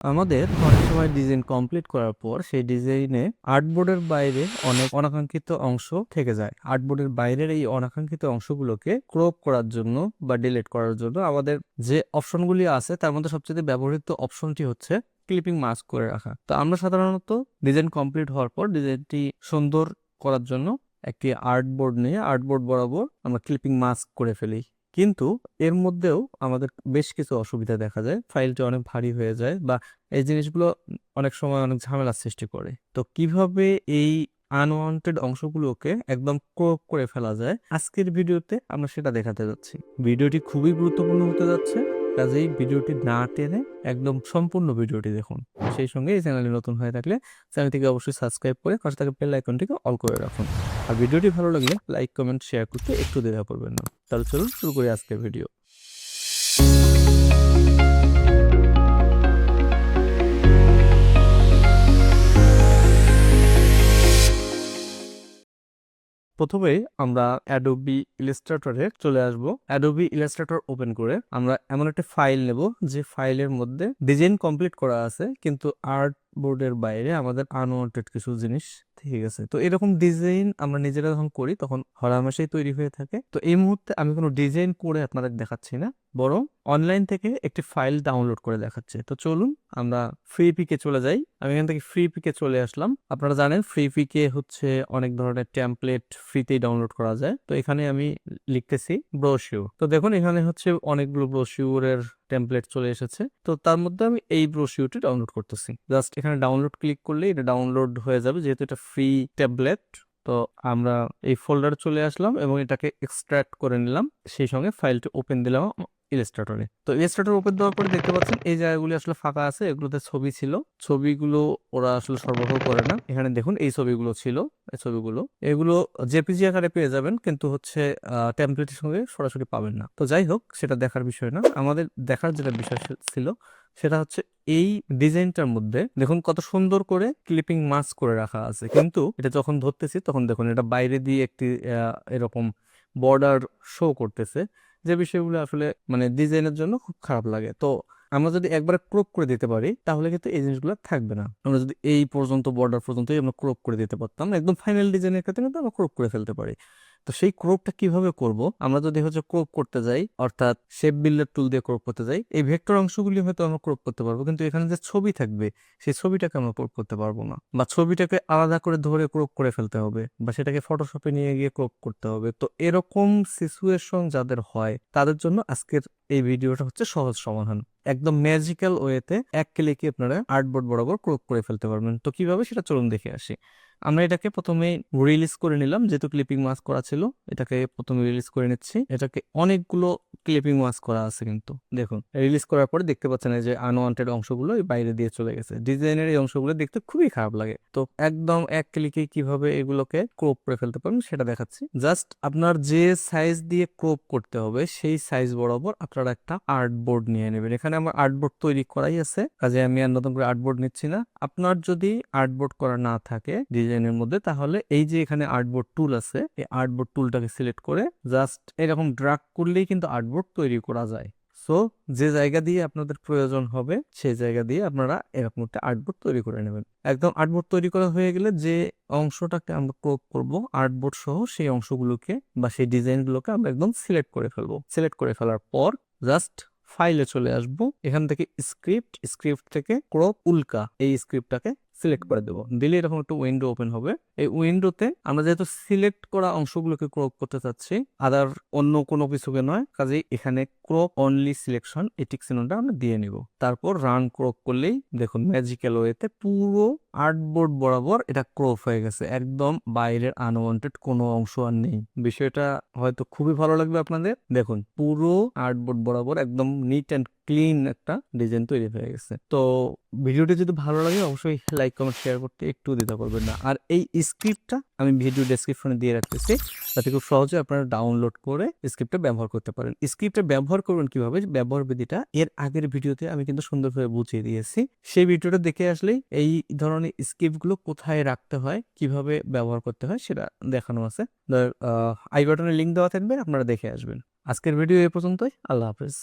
আমাদের অনেক সময় ডিজাইন কমপ্লিট করার পর সেই ডিজাইনে আর্টবোর্ডের বাইরে অনেক অনাকাঙ্ক্ষিত অংশ থেকে যায়। আর্টবোর্ডের বাইরের এই অনাকাঙ্ক্ষিত অংশগুলোকে ক্রপ করার জন্য বা ডিলিট করার জন্য আমাদের যে অপশনগুলি আছে, তার মধ্যে সবচেয়ে ব্যবহৃত অপশনটি হচ্ছে ক্লিপিং মাস্ক করে রাখা। তো আমরা সাধারণত ডিজাইন কমপ্লিট হওয়ার পর ডিজাইনটি সুন্দর করার জন্য একটি আর্টবোর্ড নিয়ে আর্টবোর্ড বরাবর আমরা ক্লিপিং মাস্ক করে ফেলি। কিন্তু এর মধ্যেও আমাদের বেশ কিছু অসুবিধা দেখা যায়। ফাইলটি অনেক ভারী হয়ে যায় বা এই জিনিসগুলো অনেক সময় অনেক ঝামেলার সৃষ্টি করে। তো কীভাবে এই আনওয়ান্টেড অংশগুলোকে একদম ক্রপ করে ফেলা যায়? আজকের ভিডিওতে আমরা সেটা দেখাতে যাচ্ছি। ভিডিওটি খুবই গুরুত্বপূর্ণ হতে যাচ্ছে। কাজেই ভিডিওটি না টেনে একদম সম্পূর্ণ ভিডিওটি দেখুন। সেই সঙ্গে এই চ্যানেলে নতুন হয়ে থাকলে চ্যানেলটিকে অবশ্যই সাবস্ক্রাইব করে পাশে থাকা বেল আইকনটিকে অল করে রাখুন। আর ভিডিওটি ভালো লাগলে লাইক, কমেন্ট, শেয়ার করতে একটু দ্বিধা করবেন না। তাহলে চলুন শুরু করি আজকের ভিডিও। প্রথমে আমরা অ্যাডোবি ইলাস্ট্রেটরে চলে আসব। অ্যাডোবি ইলাস্ট্রেটর ওপেন করে আমরা এমন একটা ফাইল নেব, যে ফাইলের মধ্যে ডিজাইন কমপ্লিট করা আছে, কিন্তু আর্ট বোর্ডের বাইরে আমাদের আনওয়ান্টেড কিছু জিনিস থেকে গেছে। তো এরকম ডিজাইন আমরা নিজেরা যখন করি, তখন হরামেশাই তৈরি হয়ে থাকে। তো এই মুহূর্তে আমি কোনো ডিজাইন করে আপনাদের দেখাচ্ছি না, বরং অনলাইন থেকে একটি ফাইল ডাউনলোড করে দেখাচ্ছে। তো চলুন, আমরা ফ্রি পিকে চলে যাই। আমি এখান থেকে ফ্রি পিকে চলে আসলাম। আপনারা জানেন ফ্রি পিকে হচ্ছে অনেক ধরনের টেমপ্লেট ফ্রিতেই ডাউনলোড করা যায়। তো এখানে আমি লিখতেছি ব্রোশিউর তো দেখুন, এখানে হচ্ছে অনেকগুলো ব্রোশিউরের টেমপ্লেট চলে এসেছে। তো তার মধ্যে আমি এই ব্রোশিউরটি ডাউনলোড করতেছি। জাস্ট এখানে ডাউনলোড ক্লিক করলে এটা ডাউনলোড হয়ে যাবে, যেহেতু এটা ফ্রি ট্যাবলেট তো আমরা এই ফোল্ডার চলে আসলাম এবং এটাকে এক্সট্রাক্ট করে নিলাম। সেই সঙ্গে ফাইলটি ওপেন দিলাম ইলাস্ট্রেটরে তো ইলাস্ট্রেটর ওপেন দেওয়ার পরে দেখতে পাচ্ছেন এই জায়গাগুলি আসলে ফাঁকা আছে, এগুলোতে ছবি ছিল। ছবিগুলো ওরা আসলে সরবরাহ করে না। এখানে দেখুন এই ছবিগুলো ছিল। ছবিগুলো। এগুলো জেপিজি আকারে পেয়ে যাবেন, কিন্তু হচ্ছে টেমপ্লেটের সঙ্গে সরাসরি পাবেন না। তো যাই হোক, সেটা দেখার বিষয় না। আমাদের দেখার যেটা বিষয় ছিল, সেটা হচ্ছে এই ডিজাইনটার মধ্যে, দেখুন কত সুন্দর করে ক্লিপিং মাস্ক করে রাখা আছে। কিন্তু এটা যখন ধরতেছি, তখন দেখুন এটা বাইরে দিয়ে একটি এরকম বর্ডার শো করতেছে। যে বিষয়গুলো আসলে মানে ডিজাইনের জন্য খুব খারাপ লাগে। তো আমরা যদি একবারে ক্রপ করে দিতে পারি, তাহলে কিন্তু এই জিনিসগুলো থাকবে না। আমরা যদি এই পর্যন্ত বর্ডার পর্যন্তই আমরা ক্রপ করে দিতে পারতাম, একদম ফাইনাল ডিজাইনের ক্ষেত্রে কিন্তু আমরা ক্রপ করে ফেলতে পারি। তো সেই ক্রোপটা কীভাবে করব? আমরা যদি হচ্ছে ক্রোপ করতে যাই, অর্থাৎ শেপ বিল্ডার টুল দিয়ে ক্রোপ করতে যাই, এই ভেক্টর অংশগুলি হয়তো আমরা ক্রোপ করতে পারব, কিন্তু এখানে যে ছবি থাকবে, সেই ছবিটাকে আমরা ক্রোপ করতে পারব না। বা ছবিটাকে আলাদা করে ধরে ক্রোপ করে ফেলতে হবে, বা সেটাকে ফটোশপে নিয়ে গিয়ে ক্রোপ করতে হবে। তো এরকম সিচুয়েশন যাদের হয়, তাদের জন্য আজকের এই ভিডিওটা হচ্ছে সহজ সমাধান। একদম ম্যাজিক্যাল ওয়েতে এক ক্লিকে আপনারা আর্টবোর্ড বরাবর ক্রপ করে ফেলতে পারবেন। তো কীভাবে সেটা চলুন দেখে আসি। আমরা এটাকে প্রথমে রিলিজ করে নিলাম, যেহেতু ক্লিপিং মাস্ক করা ছিল, এটাকে প্রথমে রিলিজ করে নিচ্ছি। এটাকে অনেকগুলো ক্লিপিং মাস্ক করা আছে কিন্তু। দেখুন রিলিজ করার পরে দেখতে পাচ্ছেন যে আনওয়ান্টেড অংশগুলো বাইরে দিয়ে চলে গেছে। ডিজাইনের এই অংশগুলো দেখতে খুবই খারাপ লাগে। তো একদম এক ক্লিকে কীভাবে এগুলোকে ক্রপ করে ফেলতে পারবেন সেটা দেখাচ্ছি। জাস্ট আপনার যে সাইজ দিয়ে ক্রপ করতে হবে, সেই সাইজ বরাবর আপনারা একটা আর্টবোর্ড নিয়ে নেবেন। এখানে আমার আর্টবোর্ড তৈরি করাই আছে। কাজে আমি আর নতুন করে আর্টবোর্ড নিচ্ছি না। আপনার যদি আর্টবোর্ড করা না থাকে ডিজাইনের মধ্যে, তাহলে এই যে এখানে আর্টবোর্ড টুল আছে, এই আর্টবোর্ড টুলটাকে সিলেক্ট করে জাস্ট এরকম ড্রাগ করলেই কিন্তু আর্টবোর্ড তৈরি করা যায়। সো, যে জায়গা দিয়ে আপনাদের প্রয়োজন হবে সেই জায়গা দিয়ে আপনারা এরকম একটা আর্টবোর্ড তৈরি করে নেবেন। একদম আর্টবোর্ড তৈরি করা হয়ে গেলে যে অংশটাকে আমরা ক্রপ করব, আর্টবোর্ড সহ সেই অংশগুলোকে বা সেই ডিজাইনগুলোকে আমরা একদম সিলেক্ট করে ফেলব। সিলেক্ট করে ফেলার পর জাস্ট ফাইলে চলে আসব। এখান থেকে স্ক্রিপ্ট স্ক্রিপ্ট থেকে ক্রপ উল্কা, এই স্ক্রিপ্টটাকে সিলেক্ট করে দেবো। দিলে এরকম একটা উইন্ডো ওপেন হবে। এই উইন্ডোতে আমরা যেহেতু সিলেক্ট করা অংশগুলোকে ক্রপ করতে চাচ্ছি, আদার অন্য কোনো কিছুকে নয়, কাজেই এখানে ক্রপ অনলি সিলেকশন এই আমরা দিয়ে নিব। তারপর রান ক্রপ করলেই দেখুন ম্যাজিক্যাল ওয়েতে পুরো আর্টবোর্ড বরাবর এটা ক্রপ হয়ে গেছে। একদম বাইরের আনওয়ান্টেড কোনো অংশ আর নেই। বিষয়টা হয়তো খুবই ভালো লাগবে আপনাদের। দেখুন, পুরো আর্টবোর্ড বরাবর একদম নিট অ্যান্ড ক্লিন একটা ডিজাইন তৈরি হয়ে গেছে। তো ভিডিওটি যদি ভালো লাগে, অবশ্যই লাইক কমেন্ট শেয়ার করতে একটু দিতে করবেন না। আর এই স্ক্রিপ্টটা আমি ভিডিও ডেসক্রিপশনে দিয়ে রাখতেছি। যাতে খুব সহজে আপনারা ডাউনলোড করে স্ক্রিপ্টটা ব্যবহার করতে পারেন। স্ক্রিপ্টটা ব্যবহার করবেন কীভাবে? ব্যবহার বিধিটা এর আগের ভিডিওতে আমি কিন্তু সুন্দরভাবে বুঝিয়ে দিয়েছি। সেই ভিডিওটা দেখে আসলেই এই ধরনের স্ক্রিপ্টগুলো কোথায় রাখতে হয়, কীভাবে ব্যবহার করতে হয় সেটা দেখানো আছে। আই বাটনে লিঙ্ক দেওয়া থাকবে, আপনারা দেখে আসবেন। আজকের ভিডিও এ পর্যন্তই। আল্লাহ হাফেজ।